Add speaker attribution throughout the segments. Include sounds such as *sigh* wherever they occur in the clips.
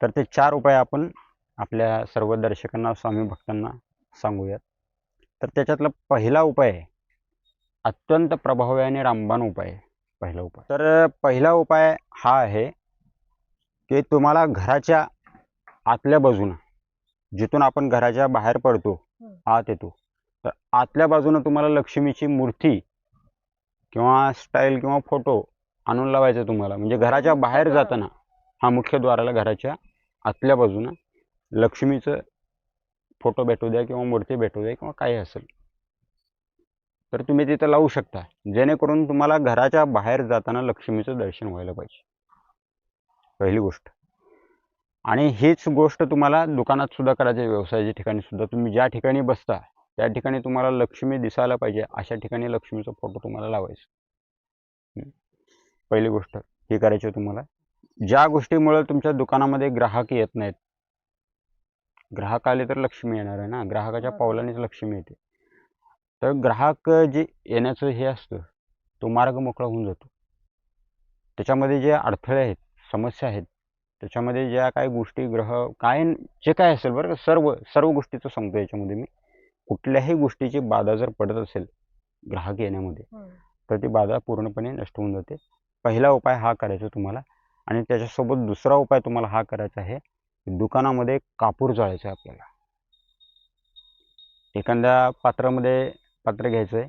Speaker 1: तर ते चार उपाय आपण आपल्या सर्व दर्शकांना स्वामी भक्तांना सांगूयात तर त्याच्यातला पहिला उपाय आहे अत्यंत प्रभावी आणि रामबाण उपाय पहिला उपाय तर पहिला उपाय हा आहे की तुम्हाला घराच्या आतल्या बाजूनं जिथून आपण घराच्या बाहेर पडतो. आत येतो तर आतल्या बाजूनं तुम्हाला लक्ष्मीची मूर्ती किंवा स्टाईल किंवा फोटो आणून लावायचा तुम्हाला म्हणजे घराच्या बाहेर. जाताना हा मुख्य द्वाराला घराच्या आतल्या बाजूनं लक्ष्मीचं फोटो भेटू द्या किंवा मूर्ती भेटू द्या किंवा काही असेल. तर तुम्ही तिथं लावू शकता. जेणेकरून तुम्हाला घराच्या बाहेर जाताना लक्ष्मीचं दर्शन व्हायला पाहिजे. पहिली गोष्ट. आणि हीच गोष्ट तुम्हाला दुकानात सुद्धा करायची व्यवसायाच्या ठिकाणी सुद्धा. तुम्ही ज्या ठिकाणी बसता त्या ठिकाणी तुम्हाला लक्ष्मी दिसायला पाहिजे. अशा ठिकाणी लक्ष्मीचा फोटो तुम्हाला लावायचा. पहिली गोष्ट ही करायची तुम्हाला. ज्या गोष्टीमुळे तुमच्या दुकानामध्ये ग्राहक येत नाहीत. ग्राहक आले तर लक्ष्मी येणार आहे ना? ग्राहकाच्या. पावलानेच लक्ष्मी येते. तर ग्राहक जे येण्याचं हे असतं तो मार्ग मोकळा होऊन जातो. त्याच्यामध्ये जे अडथळे आहेत समस्या आहेत त्याच्यामध्ये ज्या काही गोष्टी ग्रह काय जे काय असेल बरं सर्व सर्व गोष्टीचं सांगतो याच्यामध्ये मी. कुठल्याही गोष्टीची बाधा जर पडत असेल ग्राहक येण्यामध्ये. तर ती बाधा पूर्णपणे नष्ट होऊन जाते. पहिला उपाय हा करायचा तुम्हाला आणि त्याच्यासोबत दुसरा उपाय तुम्हाला हा करायचा आहे दुकानामध्ये कापूर जाळायचा आहे आपल्याला. एखाद्या पात्रामध्ये पात्र घ्यायचं आहे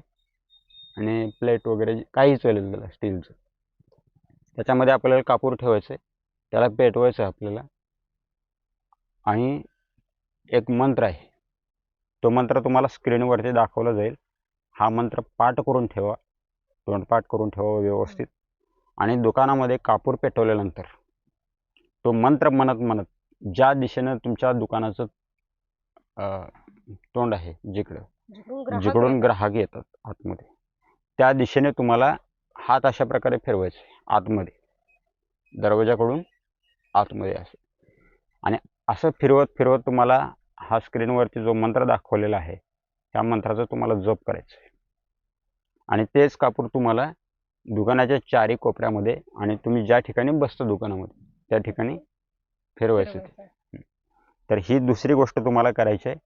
Speaker 1: आणि प्लेट वगैरे काही चालेल त्याला स्टीलचं. त्याच्यामध्ये आपल्याला कापूर ठेवायचं आहे त्याला पेटवायचं आहे आपल्याला. आणि एक मंत्र आहे. तो मंत्र तुम्हाला स्क्रीनवरती दाखवला जाईल. हा मंत्र पाठ करून ठेवा. तोंडपाठ करून ठेवा व्यवस्थित. आणि दुकानामध्ये कापूर पेटवल्यानंतर तो मंत्र म्हणत म्हणत ज्या दिशेनं तुमच्या दुकानाचं तोंड आहे जिकडं
Speaker 2: जिकडून ग्राहक
Speaker 1: जिकडून
Speaker 2: येतात.
Speaker 1: ग्राहक येतात आतमध्ये त्या दिशेने तुम्हाला हात अशा प्रकारे फिरवायचे आतमध्ये दरवाजाकडून आतमध्ये असे आणि असं फिरवत फिरवत तुम्हाला हा स्क्रीनवरती जो मंत्र दाखवलेला आहे त्या मंत्राचा तुम्हाला जप करायचा आहे आणि तेच कापूर तुम्हाला दुकानाच्या चारी कोपऱ्यामध्ये आणि तुम्ही ज्या ठिकाणी बसता दुकानामध्ये त्या ठिकाणी फिरवायचं ते. तर ही दुसरी गोष्ट तुम्हाला करायची आहे.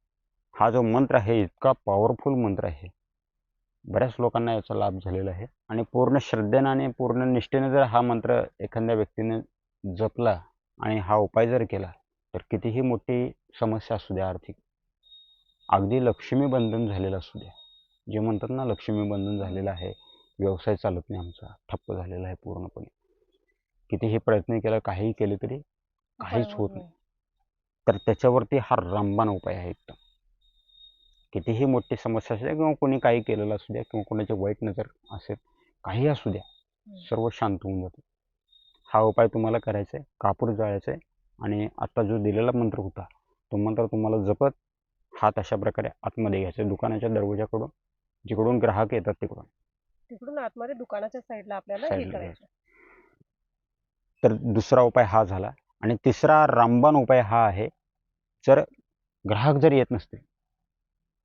Speaker 1: हा जो मंत्र आहे इतका पॉवरफुल मंत्र आहे. बऱ्याच लोकांना याचा लाभ झालेला आहे. आणि पूर्ण श्रद्धेनं आणि पूर्ण निष्ठेने जर हा मंत्र एखाद्या व्यक्तीने जपला आणि हा उपाय जर केला तर कितीही मोठी समस्या असू द्या आर्थिक. अगदी लक्ष्मी बंधन झालेलं असू द्या. जे म्हणतात ना लक्ष्मी बंधन झालेलं आहे. व्यवसाय चालत नाही आमचा. ठप्प झालेला आहे पूर्णपणे. कितीही प्रयत्न केला काहीही केले तरी काहीच होत नाही. तर त्याच्यावरती हा रामबाण उपाय आहे एकदम. कितीही मोठी समस्या असू द्या किंवा कोणी काही केलेलं असू द्या किंवा कोणाची वाईट नजर असेल काही असू द्या. सर्व शांत होऊन जातं. हा उपाय तुम्हाला करायचा आहे कापूर जाळायचा आहे आणि आता जो दिलेला मंत्र होता तो मंत्र तुम्हाला जपत हात अशा प्रकारे आतमध्ये घ्यायचा दुकानाच्या दरवाजाकडून जिकडून ग्राहक येतात तिकडून.
Speaker 2: तिकडून आतमध्ये दुकानाच्या साईडला आपल्याला हे
Speaker 1: Side ला
Speaker 2: करायचं.
Speaker 1: तर दुसरा उपाय हा झाला आणि तिसरा रामबाण उपाय हा आहे. जर ग्राहक जर येत नसतील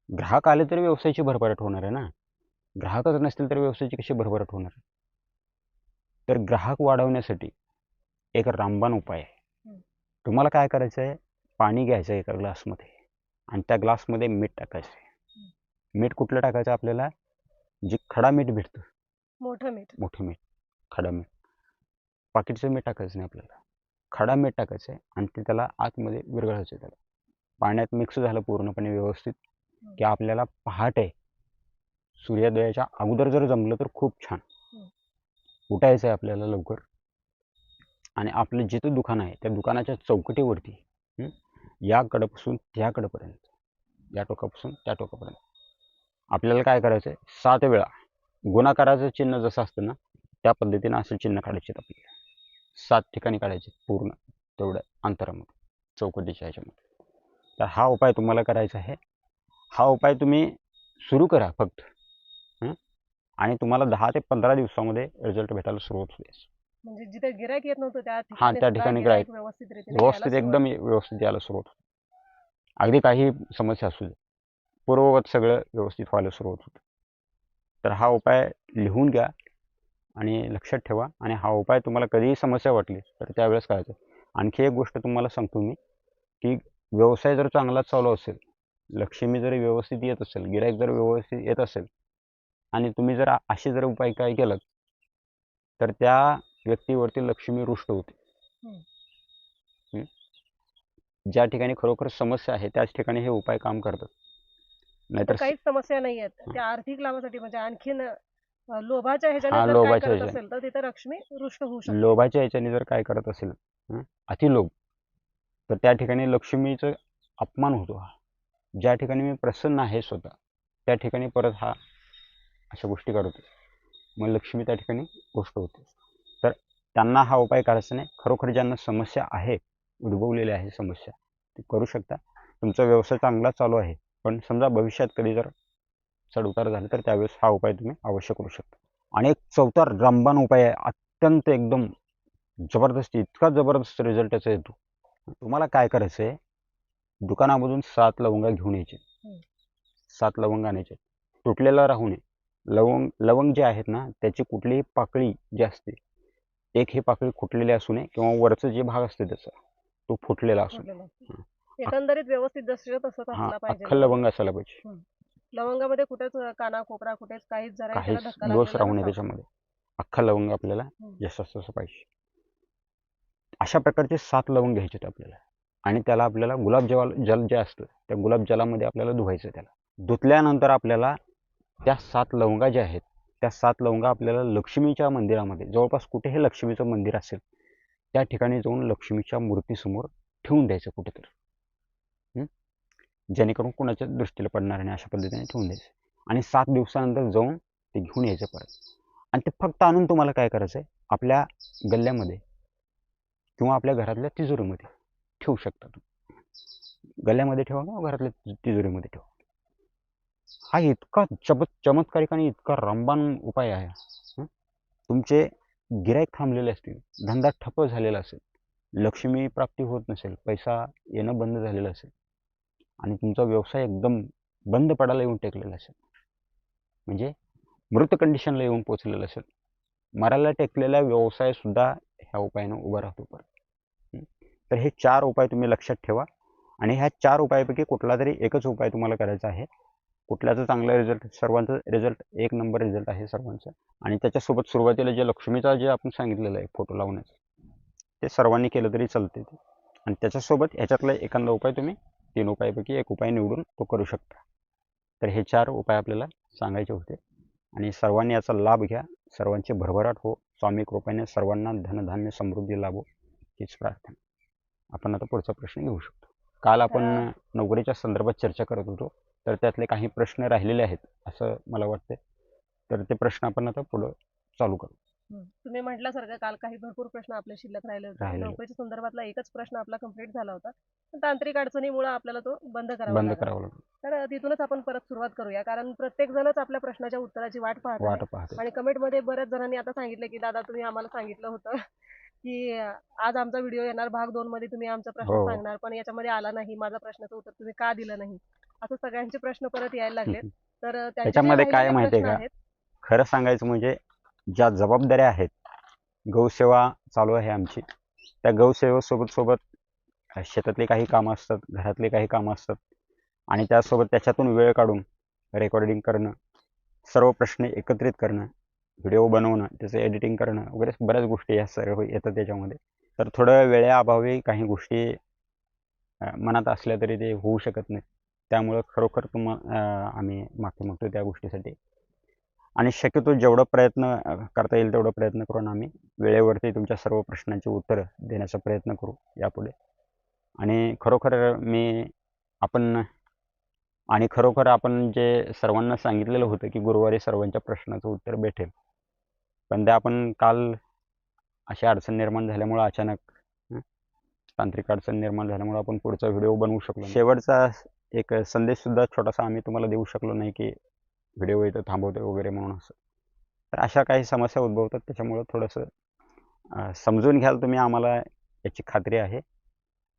Speaker 1: ग्राहक आले तर व्यवसायाची भरभराट होणार आहे ना. ग्राहकच नसतील तर व्यवसायाची कशी भरभराट होणार? तर ग्राहक वाढवण्यासाठी एक रामबाण उपाय आहे. तुम्हाला काय करायचं आहे? पाणी घ्यायचं आहे एका ग्लासमध्ये आणि त्या ग्लासमध्ये मीठ टाकायचं आहे. मीठ कुठलं टाकायचं आपल्याला? जे खडा मीठ भेटतं
Speaker 2: मोठं मीठ.
Speaker 1: मोठं मीठ खडा मीठ. पाकिटचं मीठ टाकायचं नाही आपल्याला. खडा मीठ टाकायचं आहे आणि ते त्याला आतमध्ये विरघळायचं आहे त्याला. पाण्यात मिक्स झालं पूर्णपणे व्यवस्थित की आपल्याला पहाटे सूर्योदयाच्या अगोदर जर जमलं तर खूप छान. उठायचं आहे आपल्याला लवकर. आणि आपलं जिथं दुकान आहे त्या दुकानाच्या चौकटीवरती या कडेपासून त्या कडेपर्यंत. या टोकापासून त्या टोकापर्यंत. आपल्याला काय करायचं आहे सात वेळा गुणाकाराचं चिन्ह जसं असतं ना त्या पद्धतीनं असं चिन्ह काढायचे आपल्याला. सात ठिकाणी काढायचे पूर्ण तेवढ्या अंतरामध्ये चौकटीच्या ह्याच्यामध्ये. तर हा उपाय तुम्हाला करायचा आहे. हा उपाय तुम्ही सुरू करा फक्त? आणि तुम्हाला दहा ते पंधरा दिवसामध्ये रिझल्ट भेटायला सुरुवात होईल.
Speaker 2: म्हणजे जिथे गिरायक येत नव्हतं त्या
Speaker 1: त्या ठिकाणी
Speaker 2: गिऱ्हाईक व्यवस्थित
Speaker 1: व्यवस्थित एकदम व्यवस्थित यायला सुरुवात होते अगदी काही समस्या असू दे. पूर्ववत सगळं व्यवस्थित व्हायला सुरुवात होते. तर हा उपाय लिहून घ्या आणि लक्षात ठेवा आणि हा उपाय तुम्हाला कधीही समस्या वाटली तर त्यावेळेस करायचं आणखी एक गोष्ट तुम्हाला सांगतो मी की व्यवसाय जर चांगला चालू असेल लक्ष्मी जर व्यवस्थित येत असेल गिराईक जर व्यवस्थित येत असेल आणि तुम्ही जर असे जर उपाय काय केलात तर त्या व्यक्तीवरती लक्ष्मी रुष्ट होते? ज्या ठिकाणी खरोखर समस्या आहे त्याच ठिकाणी हे उपाय काम करतात. नाहीतर
Speaker 2: तर काहीच समस्या नाही आहेत त्या आर्थिक लाभासाठी म्हणजे आणखीन अं, लोभाच्या ह्याच्याने जर काय
Speaker 1: लोभाच्या
Speaker 2: करत
Speaker 1: ह्याच्याने.
Speaker 2: असेल तर तिथे लक्ष्मी रुष्ट होऊ शकते.
Speaker 1: लोभाच्या याच्याने जर काय करत असेल हं, अतिलोभ तर त्या ठिकाणी लक्ष्मीचा अपमान होतो हा. ज्या ठिकाणी मी प्रसन्न आहे स्वतः त्या ठिकाणी परत हा अशा गोष्टी करतो मग लक्ष्मी त्या ठिकाणी गोष्ट होते. तर त्यांना हा उपाय करायचा नाही. खरोखर ज्यांना समस्या आहे उद्भवलेली आहे समस्या ती करू शकता. तुमचा व्यवसाय चांगला चालू आहे. पण समजा भविष्यात कधी जर चढ उतार झाले तर त्यावेळेस हा उपाय तुम्ही अवश्य करू शकता. आणि एक चौथा रामबाण उपाय आहे अत्यंत एकदम जबरदस्त इतका जबरदस्त रिझल्ट त्याचा येतो. तुम्हाला काय करायचं आहे दुकानामधून सात लवंगा घेऊन यायचे. सात लवंग आणायचे. तुटलेला राहू नये लवंग लवंग जे आहेत ना त्याची कुठलीही पाकळी जी असते एक ही पाकळी फुटलेली असू नये किंवा वरचं जे भाग असते त्याचा तो फुटलेला असू नये.
Speaker 2: एकंदरीत व्यवस्थित जसं तसंच
Speaker 1: हा
Speaker 2: असला पाहिजे.
Speaker 1: अख्खं लवंग असायला पाहिजे.
Speaker 2: लवंगामध्ये कुठेच काना कोपरा कुठेच काहीच जरा धक्का
Speaker 1: दोष राहू नये
Speaker 2: नसावा.
Speaker 1: त्याच्यामध्ये. अख्खा लवंग आपल्याला
Speaker 2: हम्म.
Speaker 1: जसं तसं पाहिजे. अशा प्रकारचे सात लवंग घ्यायचे आहेत आपल्याला. आणि त्याला आपल्याला गुलाबजल जल जे असतं त्या गुलाबजलामध्ये आपल्याला धुवायचं त्याला. धुतल्यानंतर आपल्याला त्या सात लवंगा ज्या आहेत त्या सात लवंगा आपल्याला लक्ष्मीच्या मंदिरामध्ये जवळपास कुठेही लक्ष्मीचं मंदिर असेल त्या ठिकाणी जाऊन लक्ष्मीच्या मूर्तीसमोर ठेवून द्यायचं कुठेतरी. हं? जेणेकरून कुणाच्या दृष्टीला पडणार नाही अशा पद्धतीने ठेवून द्यायचं. आणि सात दिवसानंतर जाऊन ते घेऊन यायचं परत. आणि ते फक्त आणून तुम्हाला काय करायचं आहे? आपल्या गल्ल्यामध्ये किंवा आपल्या घरातल्या तिजोरीमध्ये ठेवू शकता तुम्ही. गल्ल्यामध्ये ठेवा किंवा घरातल्या तिजोरीमध्ये ठेवा. हा इतका चब चमत्कारिक आणि इतका रमबान उपाय आहे. तुमचे गिरायक थांबलेले असतील धंदा ठप्प झालेला असेल लक्ष्मी प्राप्ती होत नसेल पैसा येणं बंद झालेलं असेल आणि तुमचा व्यवसाय एकदम बंद पडायला येऊन टेकलेला असेल. म्हणजे मृत कंडिशनला येऊन पोचलेलं असेल. मरायला टेकलेला व्यवसाय सुद्धा ह्या उपायानं उभा राहतो परत. तर हे चार उपाय तुम्ही लक्षात ठेवा. आणि ह्या चार उपायापैकी कुठला तरी एकच उपाय तुम्हाला करायचा आहे. कुठल्याचा चांगला रिझल्ट सर्वांचा रिझल्ट एक नंबर रिझल्ट आहे सर्वांचा. आणि त्याच्यासोबत सुरुवातीला जे लक्ष्मीचा जे आपण सांगितलेलं आहे फोटो लावण्याचं ते सर्वांनी केलं तरी चालते ते. आणि त्याच्यासोबत ह्याच्यातला एखादा उपाय तुम्ही तीन उपायापैकी एक उपाय निवडून तो करू शकता. तर हे चार उपाय आपल्याला सांगायचे होते. आणि सर्वांनी याचा लाभ घ्या. सर्वांची भरभराट हो. स्वामी कृपेने सर्वांना धनधान्य समृद्धी लाभो. हीच प्रार्थना. आपण आता पुढचा प्रश्न घेऊ शकतो. काल आपण नोकरीच्या संदर्भात चर्चा करत होतो. तर त्यातले काही प्रश्न राहिलेले आहेत असं मला वाटतंय. तर ते प्रश्न आपण आता पुढं चालू करू.
Speaker 2: तुम्ही म्हटल्यासारखं काल काही भरपूर प्रश्न आपले शिल्लक राहिले होते. नोकरीच्या संदर्भातला एकच प्रश्न आपला कंप्लीट झाला होता. पण तांत्रिक अडचणीमुळे आपल्याला तो बंद करावा
Speaker 1: बंद
Speaker 2: लागला.
Speaker 1: करावं लागेल.
Speaker 2: तर तिथूनच आपण परत सुरुवात करूया. कारण प्रत्येक जणच आपल्या प्रश्नाच्या उत्तराची वाट पाहत आहे.
Speaker 1: वाट पाहते
Speaker 2: आणि कमेंटमध्ये बऱ्याच जणांनी आता सांगितलं की दादा तुम्ही आम्हाला सांगितलं होतं *laughs* की अं, आज आमचा व्हिडिओ येणार भाग दोन मध्ये. तुम्ही आमचा प्रश्न
Speaker 1: हो.
Speaker 2: सांगणार. पण याच्यामध्ये आला नाही. माझा प्रश्नाचं उत्तर तुम्ही का दिलं नाही? असं सगळ्यांचे प्रश्न परत यायला लागलेत. तर अं, त्यांचे जे
Speaker 1: त्याच्यामध्ये काय
Speaker 2: राहिलेले
Speaker 1: माहितीये
Speaker 2: प्रश्न
Speaker 1: का?
Speaker 2: आहेत,
Speaker 1: खरं सांगायचं म्हणजे ज्या जबाबदाऱ्या आहेत गौसेवा चालू आहे आमची. त्या गौसेवेसोबत सोबत अ, शेतातली काही कामं असतात घरातली काही कामं असतात आणि त्यासोबत त्याच्यातून वेळ काढून रेकॉर्डिंग करणं सर्व प्रश्न एकत्रित करणं व्हिडिओ बनवणं त्याचं एडिटिंग करणं वगैरे बऱ्याच गोष्टी या सर्व येतात त्याच्यामध्ये. तर थोडं वेळेअभावी काही गोष्टी मनात असल्या तरी ते होऊ शकत नाही त्यामुळं खरोखर तुम्हाला आम्ही माफी मागतो त्या गोष्टीसाठी. आणि शक्यतो जेवढं प्रयत्न करता येईल तेवढं प्रयत्न करून आम्ही वेळेवरती तुमच्या सर्व प्रश्नांची उत्तरं देण्याचा प्रयत्न करू यापुढे. आणि खरोखर मी आपण आणि खरोखर आपण जे सर्वांना सांगितलेलं होतं की गुरुवारी सर्वांच्या प्रश्नाचं उत्तर भेटेल पण ते आपण काल अशी अडचण निर्माण झाल्यामुळं अचानक तांत्रिक अडचण निर्माण झाल्यामुळं आपण पुढचा व्हिडिओ बनवू शकलो शेवटचा एक संदेशसुद्धा छोटासा आम्ही तुम्हाला देऊ शकलो नाही की व्हिडिओ इथं थांबवते वगैरे म्हणून असं. तर अशा काही समस्या उद्भवतात त्याच्यामुळं थोडंसं समजून घ्याल तुम्ही आम्हाला याची खात्री आहे.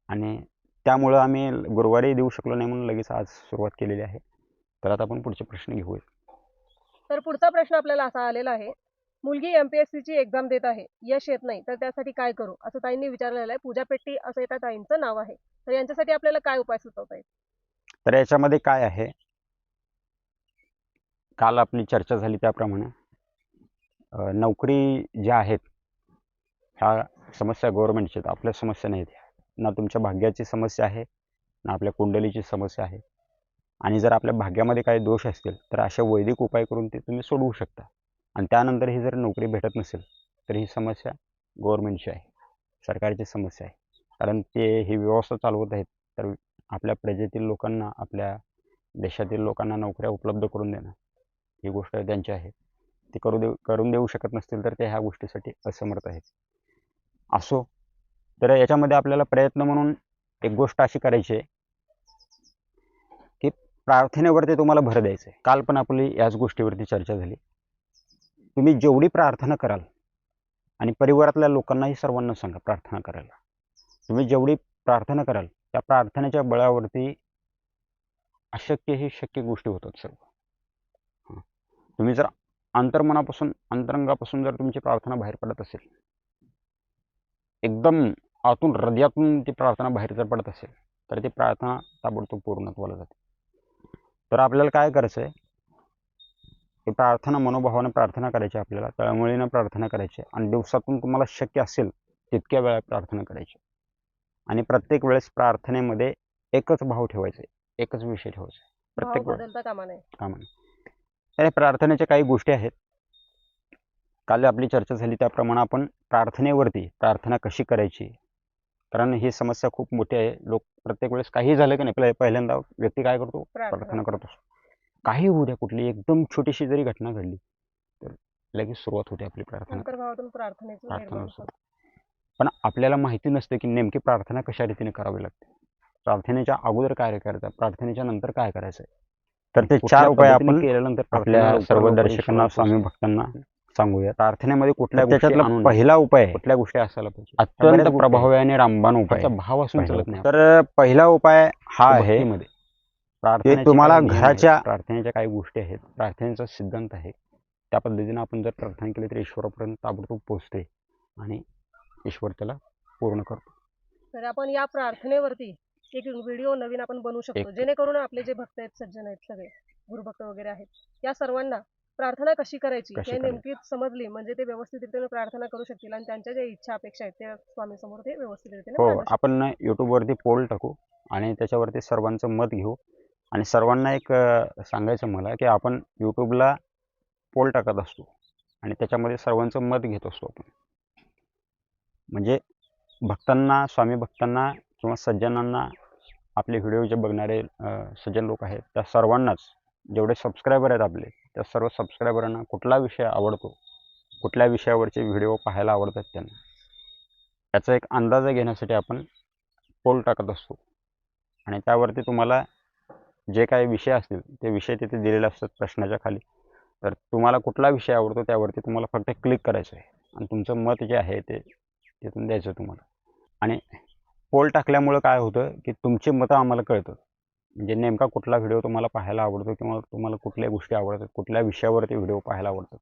Speaker 1: आणि त्यामुळं आम्ही गुरुवारी देऊ शकलो नाही म्हणून लगेच आज सुरुवात केलेली आहे. तर आता आपण पुढचे प्रश्न घेऊया
Speaker 2: तर पुढचा प्रश्न आपल्याला असा आलेला आहे मुलगी एमपीएससी ची एक्झाम देत आहे यश येत नाही तर त्यासाठी काय करू? असं ताईंनी विचारलेलं आहे पूजा पेट्टी असं त्या ताईंचं नाव आहे. तर यांच्यासाठी आपल्याला काय उपाय सुचवता येईल
Speaker 1: तर याच्यामध्ये काय आहे? काल आपली चर्चा झाली त्याप्रमाणे. नोकरी ज्या आहेत ह्या समस्या गव्हर्नमेंटच्या आहेत. आपल्या समस्या नाहीत ना तुमच्या भाग्याची समस्या आहे ना आपल्या कुंडलीची समस्या आहे. आणि जर आपल्या भाग्यामध्ये काही दोष असतील तर अशा वैदिक उपाय करून ते तुम्ही सोडवू शकता. आणि त्यानंतर ही जर नोकरी भेटत नसेल तर ही समस्या गव्हर्नमेंटची आहे. सरकारची समस्या आहे. कारण ते ही व्यवस्था चालवत आहेत तर आपल्या प्रजेतील लोकांना आपल्या देशातील लोकांना नोकऱ्या उपलब्ध करून देणं. ही गोष्ट त्यांची आहे ती करू देऊ करून देऊ शकत नसतील तर ते ह्या गोष्टीसाठी असमर्थ आहेत. असो तर याच्यामध्ये आपल्याला प्रयत्न म्हणून एक गोष्ट अशी करायची आहे की प्रार्थनेवरती तुम्हाला भर द्यायचं आहे. काल पण आपली याच गोष्टीवरती चर्चा झाली. तुम्ही जेवढी प्रार्थना कराल आणि परिवारातल्या लोकांनाही सर्वांना सांगा प्रार्थना करायला. तुम्ही जेवढी प्रार्थना कराल त्या प्रार्थनेच्या बळावरती अशक्य ही शक्य गोष्टी होतात सर्व. तुम्ही जर अंतर्मनापासून अंतरंगापासून जर तुमची प्रार्थना बाहेर पडत असेल एकदम आतून हृदयातून ती प्रार्थना बाहेर जर पडत असेल तर ती प्रार्थना ताबडतोब पूर्णत्वाला जाते. तर आपल्याला काय करायचं आहे की प्रार्थना मनोभावानं प्रार्थना करायची आपल्याला तळमळीनं प्रार्थना करायची आणि दिवसातून तुम्हाला शक्य असेल तितक्या वेळा प्रार्थना करायची आणि प्रत्येक वेळेस प्रार्थनेमध्ये एकच भाव ठेवायचे एकच विषय ठेवायचा प्रत्येक वेळेस.
Speaker 2: कामा नये.
Speaker 1: तर या प्रार्थनेच्या काही गोष्टी आहेत. काल आपली चर्चा झाली त्याप्रमाणे आपण प्रार्थनेवरती प्रार्थना कशी करायची? कारण ही समस्या खूप मोठी आहे. लोक प्रत्येक वेळेस काही झालं की नाही पहिले- पहिल्यांदा व्यक्ती काय करतो? प्रार्थना करत. असतो काही होऊ द्या कुठली एकदम छोटीशी जरी घटना घडली तर लगेच सुरुवात होते आपली प्रार्थना. प्रार्थना. पण आपल्याला माहिती नसते की नेमकी प्रार्थना कशा रीतीने करावी लागते. प्रार्थनेच्या अगोदर काय करायचं? प्रार्थनेच्या नंतर काय करायचं? तर ते चार उपाय आपण
Speaker 3: केल्यानंतर
Speaker 1: आपल्या सर्व दर्शकांना स्वामी. भक्तांना सांगूया प्रार्थनेमध्ये कुठल्या
Speaker 3: त्याच्यातला पहिला उपाय
Speaker 1: कुठल्या गोष्टी असायला पाहिजे?
Speaker 3: अत्यंत प्रभावी आणि रामबाण. उपाय.
Speaker 1: भाव असून चालत नाही.
Speaker 3: तर पहिला उपाय हा आहे
Speaker 1: प्रार्थनेचे
Speaker 3: तुम्हाला घराच्या-
Speaker 1: प्रार्थनेच्या काही गोष्टी आहेत. प्रार्थनेचा सिद्धांत आहे. त्या पद्धतीने आपण जर प्रार्थना केली तर ईश्वरापर्यंत ताबडतोब पोहोचते आणि ईश्वर त्याला पूर्ण करतो.
Speaker 2: तर आपण या प्रार्थनेवरती एक व्हिडिओ नवीन आपण बनवू शकतो.
Speaker 1: एक-
Speaker 2: जेणेकरून आपले जे भक्त आहेत सज्जन आहेत सगळे गुरुभक्त वगैरे आहेत या सर्वांना प्रार्थना कशी करायची?
Speaker 1: कशी
Speaker 2: हे
Speaker 1: करायची.
Speaker 2: नेमकी समजली. म्हणजे ते व्यवस्थित रीतीने प्रार्थना करू शकतील आणि त्यांच्या ज्या इच्छा अपेक्षा आहेत त्या स्वामी समोर ते व्यवस्थित रीतीने
Speaker 1: हो
Speaker 2: मांडू शकतील.
Speaker 1: आपण यूट्यूबवरती पोल टाकू आणि त्याच्यावरती सर्वांचं मत घेऊ. आणि सर्वांना एक अं, सांगायचं मला की आपण यूट्यूबला पोल टाकत असतो आणि त्याच्यामध्ये सर्वांचं मत घेत असतो आपण. म्हणजे भक्तांना स्वामी भक्तांना किंवा सज्जनांना आपले व्हिडिओ जे बघणारे सज्जन लोक आहेत त्या सर्वांनाच जेवढे सबस्क्रायबर आहेत आपले त्या सर्व सबस्क्रायबरांना कुठला विषय आवडतो? कुठल्या विषयावरचे व्हिडिओ पाहायला आवडतात त्यांना? याचा एक अंदाज घेण्यासाठी आपण पोल टाकत असतो. आणि त्यावरती तुम्हाला जे काही विषय असतील ते विषय तिथे दिलेले असतात प्रश्नाच्या खाली. तर तुम्हाला कुठला विषय आवडतो त्यावरती तुम्हाला फक्त क्लिक करायचं आहे आणि तुमचं मत जे आहे ते तिथून द्यायचं तुम्हाला. आणि पोल टाकल्यामुळं काय होतं की तुमची मतं आम्हाला कळतं म्हणजे नेमका कुठला व्हिडिओ तुम्हाला पाहायला आवडतो किंवा तुम्हाला कुठल्या गोष्टी आवडतात कुठल्या विषयावरती व्हिडिओ पाहायला आवडतात.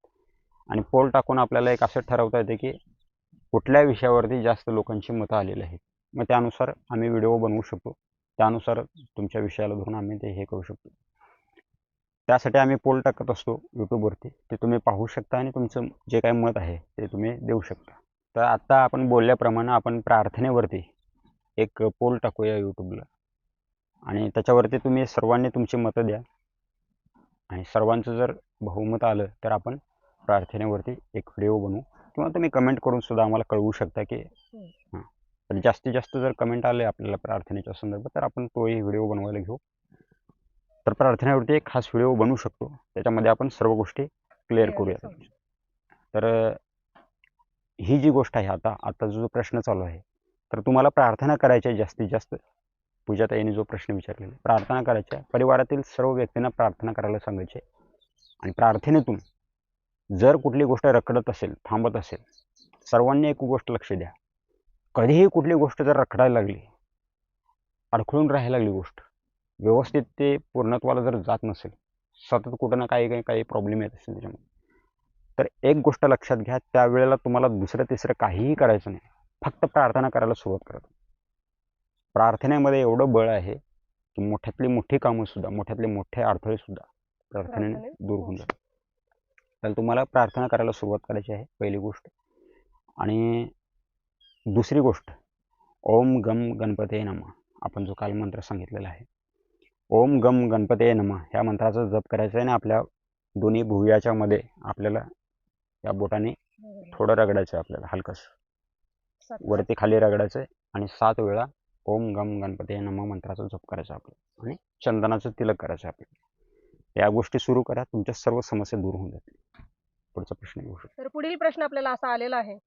Speaker 1: आणि पोल टाकून आपल्याला एक असं ठरवता येते की कुठल्या विषयावरती जास्त लोकांची मतं आलेली आहेत. मग त्यानुसार आम्ही व्हिडिओ बनवू शकतो. त्यानुसार तुमच्या विषयाला धरून आम्ही ते हे करू शकतो. त्यासाठी आम्ही पोल टाकत असतो यूट्यूबवरती ते तुम्ही पाहू शकता आणि तुमचं जे काही मत आहे ते तुम्ही देऊ शकता. तर आत्ता आपण बोलल्याप्रमाणे आपण प्रार्थनेवरती एक पोल टाकूया यूट्यूबला. आणि त्याच्यावरती तुम्ही सर्वांनी तुमची मतं द्या. आणि सर्वांचं जर बहुमत आलं तर आपण प्रार्थनेवरती एक व्हिडिओ बनवू. किंवा तुम्ही कमेंट करून सुद्धा आम्हाला कळवू शकता की हां. तर जास्तीत जास्त जर कमेंट आले आपल्याला प्रार्थनेच्या संदर्भात तर आपण तोही व्हिडिओ बनवायला घेऊ. तर प्रार्थनेवरती एक खास व्हिडिओ बनवू शकतो. त्याच्यामध्ये आपण सर्व गोष्टी क्लिअर करूया. तर ही जी गोष्ट आहे आता आता जो प्रश्न चालू आहे तर तुम्हाला प्रार्थना करायची आहे जास्तीत जास्त. पूजाताईने जो प्रश्न विचारलेला प्रार्थना करायची आहे. परिवारातील सर्व व्यक्तींना प्रार्थना करायला सांगायचे आणि प्रार्थनेतून जर कुठली गोष्ट रखडत असेल थांबत असेल सर्वांनी एक गोष्ट लक्ष द्या. कधीही कुठली गोष्ट जर रखडायला लागली अडखळून राहायला लागली गोष्ट व्यवस्थित ते पूर्णत्वाला जर जात नसेल सतत कुठं ना काही काही काही प्रॉब्लेम येत असेल त्याच्यामध्ये तर एक गोष्ट लक्षात घ्या त्यावेळेला तुम्हाला दुसरं तिसरं काहीही करायचं नाही. फक्त प्रार्थना करायला सुरुवात करा प्रार्थनेमध्ये एवढं बळ आहे की मोठ्यातली मोठी कामं सुद्धा मोठ्यातले मोठे अडथळे सुद्धा प्रार्थनेने दूर होऊन जातात. तर तुम्हाला प्रार्थना करायला सुरुवात करायची आहे पहिली गोष्ट. आणि दुसरी गोष्ट ओम गम गणपते नम. आपण जो काल मंत्र सांगितलेला आहे. ओम गम गणपते नम. ह्या मंत्राचा जप करायचा आहे आणि आपल्या दोन्ही भुवयाच्या मध्ये आपल्याला या बोटाने थोडं रगडायचं आहे आपल्याला हलकंसं. वरती खाली रगडायचं आणि सात वेळा ओम गम गणपती नम मंत्राचा जप करायचा आपल्याला आणि चंदनाचं तिलक करायचं आपल्याला या गोष्टी सुरू करा तुमच्या सर्व समस्या दूर होऊन जातील. पुढचा प्रश्न घेऊ शकतो.
Speaker 2: तर पुढील प्रश्न आपल्याला असा आलेला आहे.